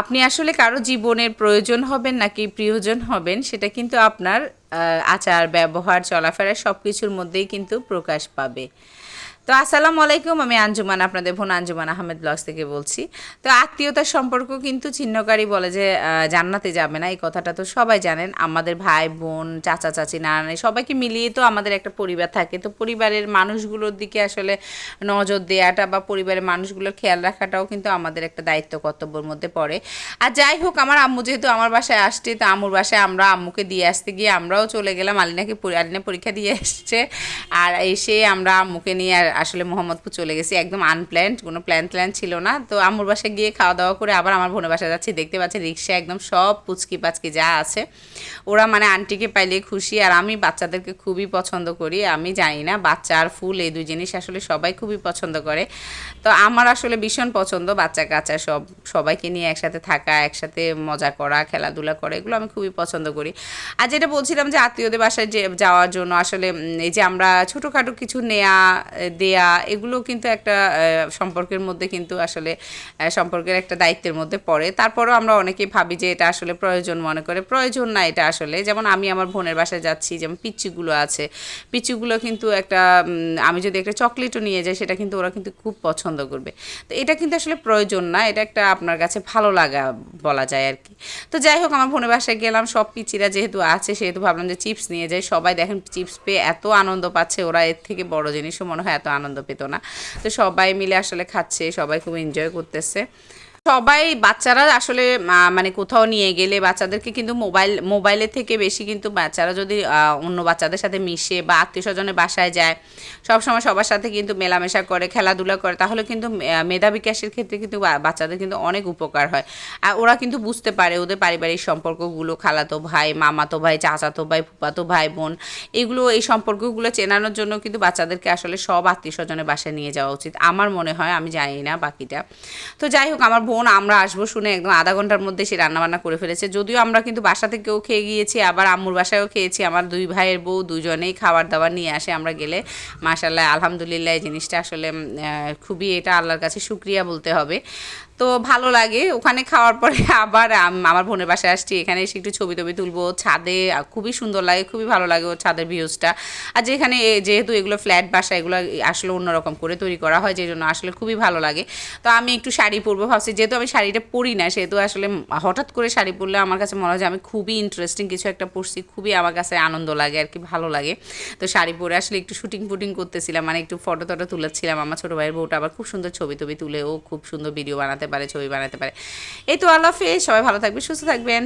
আপনি আসলে কারও জীবনের প্রয়োজন হবেন নাকি প্রিয়জন হবেন, সেটা কিন্তু আপনার আচার, ব্যবহার, চলাফেরা সব কিছুর মধ্যেই কিন্তু প্রকাশ পাবে। তো আসসালামু আলাইকুম, আমি আঞ্জুমান, আপনাদের বোন আঞ্জুমান আহমেদ ব্লগস থেকে বলছি। তো আত্মীয়তার সম্পর্ক কিন্তু ছিন্নকারী বলে যে জান্নাতে যাবে না, এই কথাটা তো সবাই জানেন। আমাদের ভাই, বোন, চাচা, চাচি নানা সবাইকে মিলিয়ে তো আমাদের একটা পরিবার থাকে। তো পরিবারের মানুষগুলোর দিকে আসলে নজর দেওয়াটা বা পরিবারের মানুষগুলোর খেয়াল রাখাটাও কিন্তু আমাদের একটা দায়িত্ব কর্তব্যের মধ্যে পড়ে। আর যাই হোক, আমার আম্মু যেহেতু আমার বাসায় আসছে, তো আম্মুর বাসায় আমরা আম্মুকে দিয়ে আসতে গিয়ে আমরাও চলে গেলাম। আলিনাকে আলিনা পরীক্ষা দিয়ে এসছে। আর এসে আমরা আম্মুকে নিয়ে আর আসলে মোহাম্মদপুর চলে গেছি, একদম আনপ্ল্যান্ড কোনো প্ল্যান ট্ল্যান ছিল না। তো আম্মুর বাসায় গিয়ে খাওয়া দাওয়া করে আবার আমার বোনের বাসায় যাচ্ছি। দেখতে পাচ্ছি রিক্সা একদম সব পুচকি পাচকি যা আছে। ওরা মানে আন্টিকে পাইলে খুশি আর আমি বাচ্চাদেরকে খুবই পছন্দ করি, আমি জানি না, বাচ্চা আর ফুল এই দুই জিনিস আসলে সবাই খুবই পছন্দ করে। তো আমার আসলে ভীষণ পছন্দ বাচ্চা কাচ্চা সব, সবাইকে নিয়ে একসাথে থাকা, একসাথে মজা করা, খেলাধুলা করা, এগুলো আমি খুবই পছন্দ করি। আর যেটা বলছিলাম যে আত্মীয়দের বাসায় যে, যাওয়ার জন্য আসলে এই যে আমরা ছোটোখাটো কিছু নেয়া দেয়া, এগুলো কিন্তু একটা সম্পর্কের মধ্যে কিন্তু আসলে সম্পর্কের একটা দায়িত্বের মধ্যে পড়ে। তারপরেও আমরা অনেকেই ভাবি যে এটা আসলে প্রয়োজন মনে করে। প্রয়োজন না এটা আসলে। যেমন আমি আমার বোনের বাসায় যাচ্ছি, যেমন পিচ্চিগুলো আছে। পিচ্চিগুলো কিন্তু একটা আমি যদি একটা চকলেটও নিয়ে যাই, সেটা কিন্তু ওরা কিন্তু খুব পছন্দ করবে। তো এটা কিন্তু আসলে প্রয়োজন না, এটা একটা আপনার কাছে ভালো লাগা বলা যায় আর কি। তো যাই হোক, আমার বোনের বাসায় গেলাম, সব পিচিরা যেহেতু আছে, সেহেতু ভাবলাম যে চিপস নিয়ে যাই। সবাই দেখেন, চিপস পেয়ে এত আনন্দ পাচ্ছে ওরা, এর থেকে বড় জিনিসও মনে হয় এত আনন্দ পেত না। তো সবাই মিলে আসলে খাচ্ছে সবাই খুব এনজয় করতেছে। সবাই বাচ্চারা আসলে মানে কোথাও নিয়ে গেলে বাচ্চাদেরকে কিন্তু মোবাইল মোবাইলের থেকে বেশি কিন্তু বাচ্চারা যদি অন্য বাচ্চাদের সাথে মিশে বা আত্মীয় স্বজনের বাসায় যায়, সবসময় সবার সাথে কিন্তু মেলামেশা করে, খেলাধুলা করে, তাহলে কিন্তু মেধা বিকাশের ক্ষেত্রে কিন্তু বাচ্চাদের কিন্তু অনেক উপকার হয়। আর ওরা কিন্তু বুঝতে পারে ওদের পারিবারিক সম্পর্কগুলো, খালাতো ভাই, মামাতো ভাই, চাচাতো ভাই ফুপাতো ভাই, বোন, এগুলো, এই সম্পর্কগুলো চেনানোর জন্য কিন্তু বাচ্চাদেরকে আসলে সব আত্মীয় স্বজনের বাসায় নিয়ে যাওয়া উচিত। আমার মনে হয়, আমি জানি না বাকিটা। তো যাই হোক, আমার বোন আমরা আসব শুনে একদম আধা ঘণ্টার মধ্যে সে রান্নাবান্না করে ফেলেছে। যদিও আমরা কিন্তু বাসা থেকেও খেয়ে গিয়েছি, আবার আম্মুর বাসায়ও খেয়েছি। আমার দুই ভাইয়ের বউ দুজনেই খাবার দাবার নিয়ে আসে আমরা গেলে। মাসাল্লাহ আলহামদুলিল্লাহ এই জিনিসটা আসলে খুবই এটা আল্লাহর কাছে সুক্রিয়া বলতে হবে। তো ভালো লাগে। ওখানে খাওয়ার পরে আবার আমার বোনের বাসায় আসছি। এখানে এসে একটু ছবি টবি তুলবো ছাদে। খুবই সুন্দর লাগে, খুবই ভালো লাগে ও ছাদের ভিউজটা আর যেখানে যেহেতু এগুলো ফ্ল্যাট বাসা, এগুলো আসলে অন্যরকম করে তৈরি করা হয় যে জন্য আসলে খুবই ভালো লাগে। তো আমি একটু শাড়ি পরবো, ভাবছি যেহেতু আমি শাড়িটা পরি না, সেহেতু আসলে হঠাৎ করে শাড়ি পরলে আমার কাছে মনে হয় যে আমি খুবই ইন্টারেস্টিং কিছু একটা পরছি, খুবই আমার কাছে আনন্দ লাগে আর কি, ভালো লাগে। তো শাড়ি পরে আসলে একটু শুটিং ফুটিং করতেছিলাম মানে একটু ফটো টটো তুলেছিলাম। আমার ছোটো ভাইয়ের বউটা আবার খুব সুন্দর ছবি টবি তুলে, ও খুব সুন্দর ভিডিও বানাতে পারে ছবি বানাতে পারে। এই তো আল্লাহ হাফেজ সবাই ভালো থাকবে সুস্থ থাকবেন।